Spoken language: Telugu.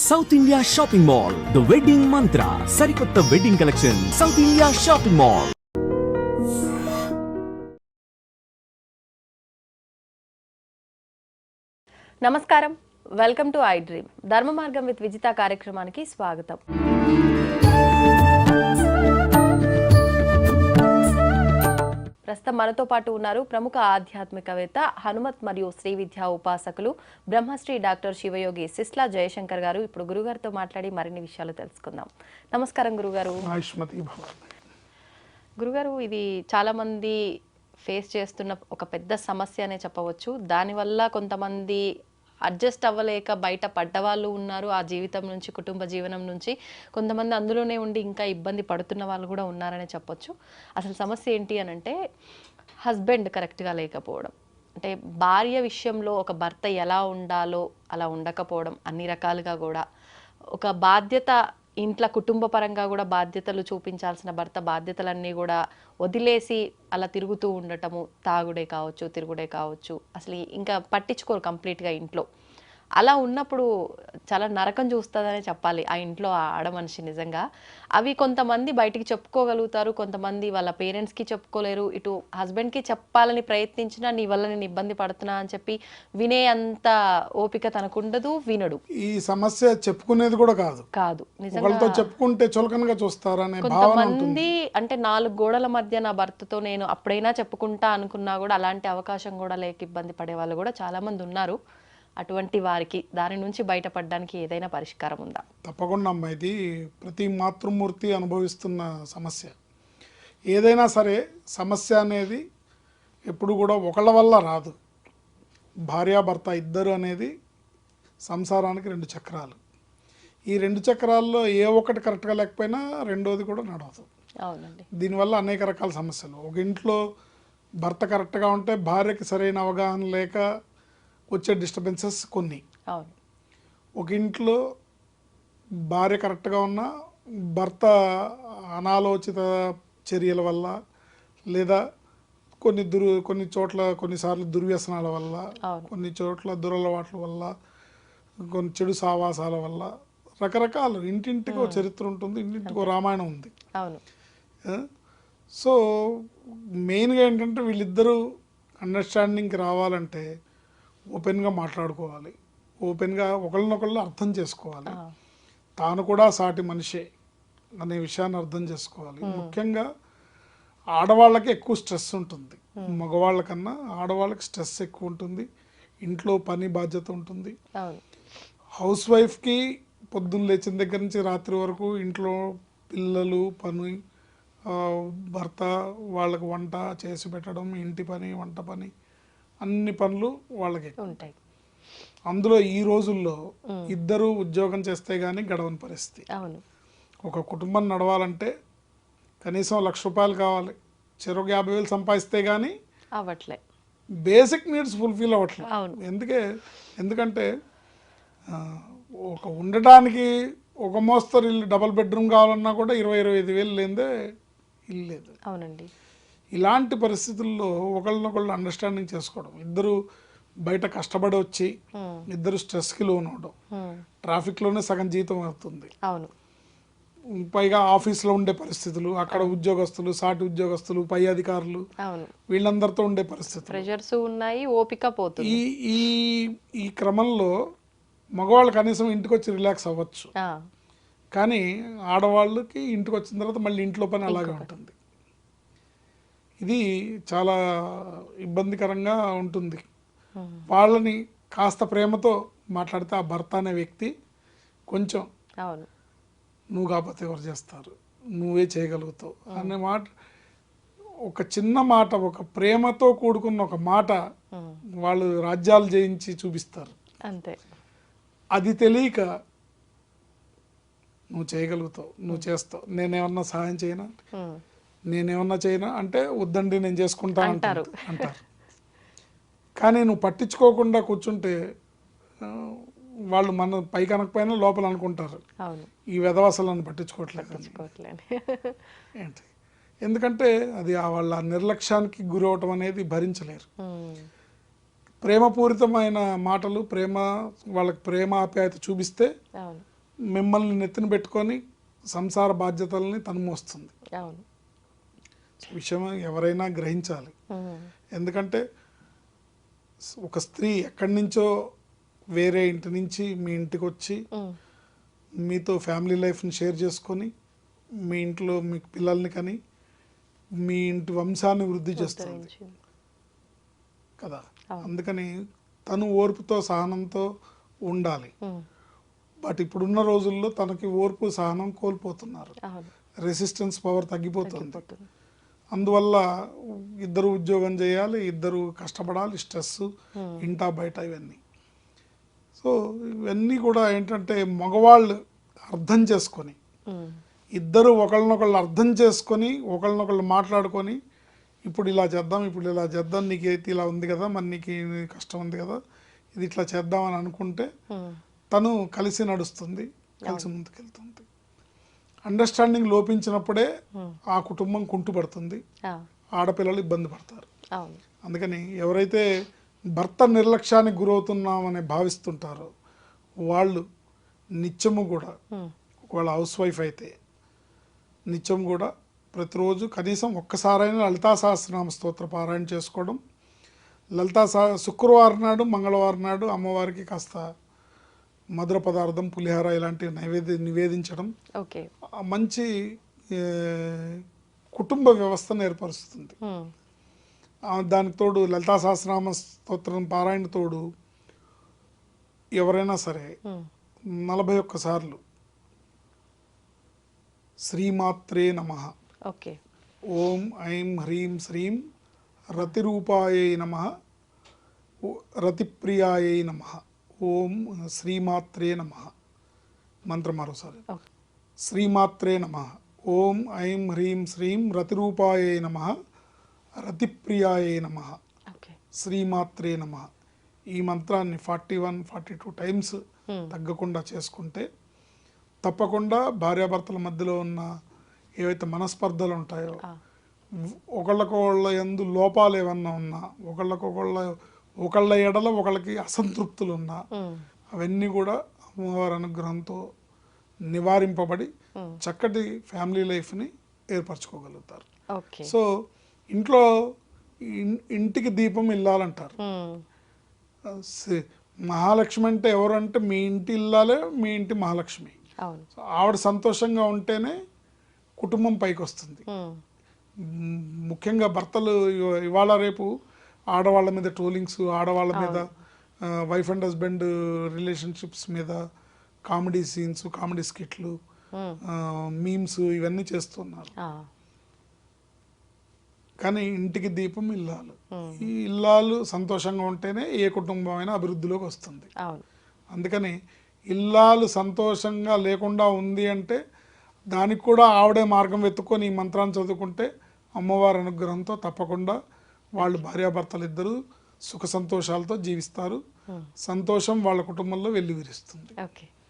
South India shopping mall the wedding mantra సరికొత్త wedding collection South India shopping mall నమస్కారం. Welcome to I dream Dharma Margam with Vijitha కార్యక్రమానికి స్వాగతం. ప్రస్తుతం మనతో పాటు ఉన్నారు ప్రముఖ ఆధ్యాత్మికవేత్త హనుమత్ మరియు శ్రీ విద్యా ఉపాసకులు బ్రహ్మశ్రీ డాక్టర్ శివయోగి సిస్లా జయశంకర్ గారు. ఇప్పుడు గురుగారితో మాట్లాడి మరిన్ని విషయాలు తెలుసుకుందాం. నమస్కారం గురుగారు. గురుగారు ఇది చాలా మంది ఫేస్ చేస్తున్న ఒక పెద్ద సమస్య అనే చెప్పవచ్చు. దానివల్ల కొంతమంది అడ్జస్ట్ అవ్వలేక బయట పడ్డవాళ్ళు ఉన్నారు. ఆ జీవితం నుంచి కుటుంబ జీవనం నుంచి కొంతమంది అందులోనే ఉండి ఇంకా ఇబ్బంది పడుతున్న వాళ్ళు కూడా ఉన్నారనే చెప్పొచ్చు. అసలు సమస్య ఏంటి అని అంటే హస్బెండ్ కరెక్ట్గా లేకపోవడం. అంటే భార్య విషయంలో ఒక భర్త ఎలా ఉండాలో అలా ఉండకపోవడం అన్ని రకాలుగా కూడా. ఒక బాధ్యత ఇంట్లో కుటుంబ పరంగా కూడా బాధ్యతలు చూపించాల్సిన భర్త బాధ్యతలన్నీ కూడా వదిలేసి అలా తిరుగుతూ ఉండటము తాగుడే కావచ్చు తిరుగుడే కావచ్చు. అసలు ఇంకా పట్టించుకోరు కంప్లీట్గా ఇంట్లో. అలా ఉన్నప్పుడు చాలా నరకం చూస్తుందనే చెప్పాలి ఆ ఇంట్లో ఆ ఆడ మనిషి నిజంగా. అవి కొంతమంది బయటికి చెప్పుకోగలుగుతారు కొంతమంది వాళ్ళ పేరెంట్స్కి చెప్పుకోలేరు ఇటు హస్బెండ్కి చెప్పాలని ప్రయత్నించినా నీ వల్ల నేను ఇబ్బంది పడుతున్నా అని చెప్పి వినే అంత ఓపిక తనకుండదు వినడు. ఈ సమస్య చెప్పుకునేది కూడా కాదు. కాదు. నిజంగా చెప్పుకుంటే చులకనగా చూస్తారనే కొంతమంది అంటే నాలుగు గోడల మధ్య నా భర్తతో నేను అప్పుడైనా చెప్పుకుంటా అనుకున్నా కూడా అలాంటి అవకాశం కూడా లేక ఇబ్బంది పడే వాళ్ళు కూడా చాలా మంది ఉన్నారు. అటువంటి వారికి దాని నుంచి బయటపడడానికి ఏదైనా పరిష్కారం ఉందా? తప్పకుండా అమ్మా. ఇది ప్రతి మాతృమూర్తి అనుభవిస్తున్న సమస్య. ఏదైనా సరే సమస్య అనేది ఎప్పుడు కూడా ఒకళ్ళ వల్ల రాదు. భార్యాభర్త ఇద్దరు అనేది సంసారానికి రెండు చక్రాలు. ఈ రెండు చక్రాల్లో ఏ ఒక్కటి కరెక్ట్గా లేకపోయినా రెండోది కూడా నడవదు. అవునండి. దీనివల్ల అనేక రకాల సమస్యలు. ఒక ఇంట్లో భర్త కరెక్ట్గా ఉంటే భార్యకి సరైన అవగాహన లేక వచ్చే డిస్టర్బెన్సెస్ కొన్ని. ఒక ఇంట్లో భార్య కరెక్ట్గా ఉన్నా భర్త అనాలోచిత చర్యల వల్ల లేదా కొన్ని దురు కొన్ని చోట్ల కొన్నిసార్లు దుర్వ్యసనాల వల్ల. కొన్ని చోట్ల దురలవాట్ల వల్ల కొన్ని చెడు సావాసాల వల్ల రకరకాలు. ఇంటింటికి చరిత్ర ఉంటుంది ఇంటింటికి రామాయణం ఉంది? సో మెయిన్గా ఏంటంటే వీళ్ళిద్దరూ అండర్స్టాండింగ్కి రావాలంటే ఓపెన్గా మాట్లాడుకోవాలి. ఓపెన్గా ఒకళ్ళనొకళ్ళు అర్థం చేసుకోవాలి. తాను కూడా సాటి మనిషే అనే విషయాన్ని అర్థం చేసుకోవాలి. ముఖ్యంగా ఆడవాళ్ళకి ఎక్కువ స్ట్రెస్ ఉంటుంది. మగవాళ్ళకన్నా ఆడవాళ్ళకి స్ట్రెస్ ఎక్కువ ఉంటుంది. ఇంట్లో పని బాధ్యత ఉంటుంది. హౌస్ వైఫ్కి పొద్దున్న లేచిన దగ్గర నుంచి రాత్రి వరకు ఇంట్లో పిల్లలు పని భర్త వాళ్ళకి వంట చేసి పెట్టడం ఇంటి పని వంట పని అన్ని పనులు వాళ్ళకి. ఉంటాయి. అందులో ఈ రోజుల్లో ఇద్దరు ఉద్యోగం చేస్తే కానీ గడవని పరిస్థితి. అవును. ఒక కుటుంబం నడవాలంటే కనీసం లక్ష రూపాయలు కావాలి. చెరొక యాభై వేలు సంపాదిస్తే కానీ అవ్వట్లే. బేసిక్ నీడ్స్ ఫుల్ఫిల్ అవ్వట్లేదు. ఎందుకే? ఎందుకంటే ఒక ఉండటానికి ఒక మోస్తరు ఇల్లు డబల్ బెడ్రూమ్ కావాలన్నా కూడా ఇరవై ఇరవై ఐదు వేలు లేదే ఇల్లు లేదు. అవునండి. ఇలాంటి పరిస్థితుల్లో ఒకళ్ళనొకళ్ళు అండర్స్టాండింగ్ చేసుకోవడం. ఇద్దరు బయట కష్టపడి వచ్చి ఇద్దరు స్ట్రెస్కి లోన్ అవడం ట్రాఫిక్లోనే సగం జీతం అవుతుంది అవును. పైగా ఆఫీస్లో ఉండే పరిస్థితులు అక్కడ ఉద్యోగస్తులు సాటి ఉద్యోగస్తులు పై అధికారులు వీళ్ళందరితో ఉండే పరిస్థితులు. ప్రెషర్స్ ఉన్నాయి ఓపిక పోతుంది. ఈ ఈ ఈ క్రమంలో మగవాళ్ళు కనీసం ఇంటికి వచ్చి రిలాక్స్ అవ్వచ్చు. కానీ ఆడవాళ్ళకి ఇంటికి వచ్చిన తర్వాత మళ్ళీ ఇంట్లో పని అలాగే ఉంటుంది. ఇది చాలా ఇబ్బందికరంగా ఉంటుంది. వాళ్ళని కాస్త ప్రేమతో మాట్లాడితే ఆ భర్త అనే వ్యక్తి కొంచెం నువ్వు కాకపోతే ఎవరు చేస్తారు? నువ్వే చేయగలుగుతావు. అనే మాట ఒక చిన్న మాట ఒక ప్రేమతో కూడుకున్న ఒక మాట వాళ్ళు రాజ్యాలు జయించి చూపిస్తారు. అంతే. అది తెలియక నువ్వు చేయగలుగుతావు నువ్వు చేస్తావు నేనేమన్నా సహాయం చేయనా? నేనేమన్నా చేయనా అంటే వద్దండి నేను చేసుకుంటా అంటారు. అంటారు. కానీ నువ్వు పట్టించుకోకుండా కూర్చుంటే వాళ్ళు మన పై కనకపోయినా లోపల అనుకుంటారు. ఈ వెధవాసలను పట్టించుకోవట్లేదు ఏంటి? ఎందుకంటే అది ఆ వాళ్ళ నిర్లక్ష్యానికి గురి అవటం అనేది భరించలేరు. ప్రేమపూరితమైన మాటలు ప్రేమ వాళ్ళకి ప్రేమ ఆప్యాయత చూపిస్తే మిమ్మల్ని నెత్తిన పెట్టుకొని సంసార బాధ్యతల్ని తను మోస్తుంది. విషయం ఎవరైనా గ్రహించాలి. ఎందుకంటే ఒక స్త్రీ ఎక్కడి నుంచో వేరే ఇంటి నుంచి మీ ఇంటికి వచ్చి మీతో ఫ్యామిలీ లైఫ్ని షేర్ చేసుకొని మీ ఇంట్లో మీ పిల్లల్ని కని మీ ఇంటి వంశాన్ని వృద్ధి చేస్తుంది. కదా. అందుకని తను ఓర్పుతో సహనంతో ఉండాలి. బట్ ఇప్పుడున్న రోజుల్లో తనకి ఓర్పు సహనం కోల్పోతున్నారు. రెసిస్టెన్స్ పవర్ తగ్గిపోతుంది. అందువల్ల ఇద్దరు ఉద్యోగం చేయాలి ఇద్దరు కష్టపడాలి స్ట్రెస్ ఇంటా బయట ఇవన్నీ. సో ఇవన్నీ కూడా ఏంటంటే మగవాళ్ళు అర్థం చేసుకొని ఉమ్, ఇద్దరు ఒకళ్ళనొకళ్ళు అర్థం చేసుకొని ఒకళ్ళనొకళ్ళు మాట్లాడుకొని ఇప్పుడు ఇలా చేద్దాం ఇప్పుడు ఇలా చేద్దాం నీకు అయితే ఇలా ఉంది కదా మరి నీకు కష్టం ఉంది కదా ఇది ఇట్లా చేద్దామని అనుకుంటే ఉమ్, తను కలిసి నడుస్తుంది కలిసి ముందుకెళ్తుంది. అండర్స్టాండింగ్ లోపించినప్పుడే ఆ కుటుంబం కుంటుపడుతుంది. ఆడపిల్లలు ఇబ్బంది పడతారు. అందుకని ఎవరైతే భర్త నిర్లక్ష్యానికి గురవుతున్నామని భావిస్తుంటారో వాళ్ళు నిత్యము కూడా ఒకవేళ హౌస్ వైఫ్ అయితే నిత్యం కూడా ప్రతిరోజు కనీసం ఒక్కసారైనా లలితా సహస్రనామ స్తోత్ర పారాయణ చేసుకోవడం లలితా సహ శుక్రవారం నాడు మంగళవారం నాడు అమ్మవారికి కాస్త మధుర పదార్థం పులిహార ఇలాంటివి నైవేద్య నివేదించడం ఓకే. మంచి కుటుంబ వ్యవస్థను ఏర్పరుస్తుంది. దానికి తోడు లలితా సహస్రనామ స్తోత్రం పారాయణ తోడు ఎవరైనా సరే నలభై ఒక్కసార్లు శ్రీమాత్రే నమ. ఓకే. ఓం ఐం హ్రీం శ్రీం రతిరూపాయై నమ. రతిప్రియాయై నమ. ఓం శ్రీమాత్రే నమ. మంత్రం మరోసారి. శ్రీమాత్రే నమ. ఓం ఐం హ్రీం శ్రీం రతిరూపాయై నమ. రతిప్రియాయై నమ. శ్రీమాత్రే నమ. ఈ మంత్రాన్ని forty one forty two times Hmm. తగ్గకుండా చేసుకుంటే తప్పకుండా భార్యాభర్తల మధ్యలో ఉన్న ఏవైతే మనస్పర్ధలు ఉంటాయో ఒకళ్ళకొకళ్ళ ఎందు లోపాలు ఏమన్నా ఉన్నా ఒకళ్ళకొకళ్ళ ఒకళ్ళ ఎడల ఒకళ్ళకి అసంతృప్తులు ఉన్నా ఉమ్, అవన్నీ కూడా అమ్మవారి అనుగ్రహంతో నివారింపబడి చక్కటి ఫ్యామిలీ లైఫ్ని ఏర్పరచుకోగలుగుతారు. సో ఇంట్లో ఇంటికి దీపం ఇల్లాలంటారు. మహాలక్ష్మి అంటే ఎవరు అంటే మీ ఇంటి ఇల్లాలే మీ ఇంటి మహాలక్ష్మి. ఆవిడ సంతోషంగా ఉంటేనే కుటుంబం పైకి వస్తుంది ముఖ్యంగా భర్తలు ఇవ- ఇవాళ రేపు ఆడవాళ్ళ మీద ట్రోలింగ్స్ ఆడవాళ్ళ మీద వైఫ్ అండ్ హస్బెండ్ రిలేషన్షిప్స్ మీద కామెడీ సీన్స్ కామెడీ స్కిట్లు మీమ్స్ ఇవన్నీ చేస్తున్నారు. కానీ ఇంటికి దీపం ఇల్లాలు. ఈ ఇల్లాలు సంతోషంగా ఉంటేనే ఏ కుటుంబం అయినా అభివృద్ధిలోకి వస్తుంది. అందుకని ఇల్లాలు సంతోషంగా లేకుండా ఉంది అంటే దానికి కూడా ఆవిడే మార్గం వెతుక్కొని ఈ మంత్రాన్ని చదువుకుంటే అమ్మవారి అనుగ్రహంతో తప్పకుండా వాళ్ళు భార్యాభర్తలు ఇద్దరు సుఖ సంతోషాలతో జీవిస్తారు. సంతోషం వాళ్ళ కుటుంబంలో వెల్లివిరుస్తుంది. ఓకే.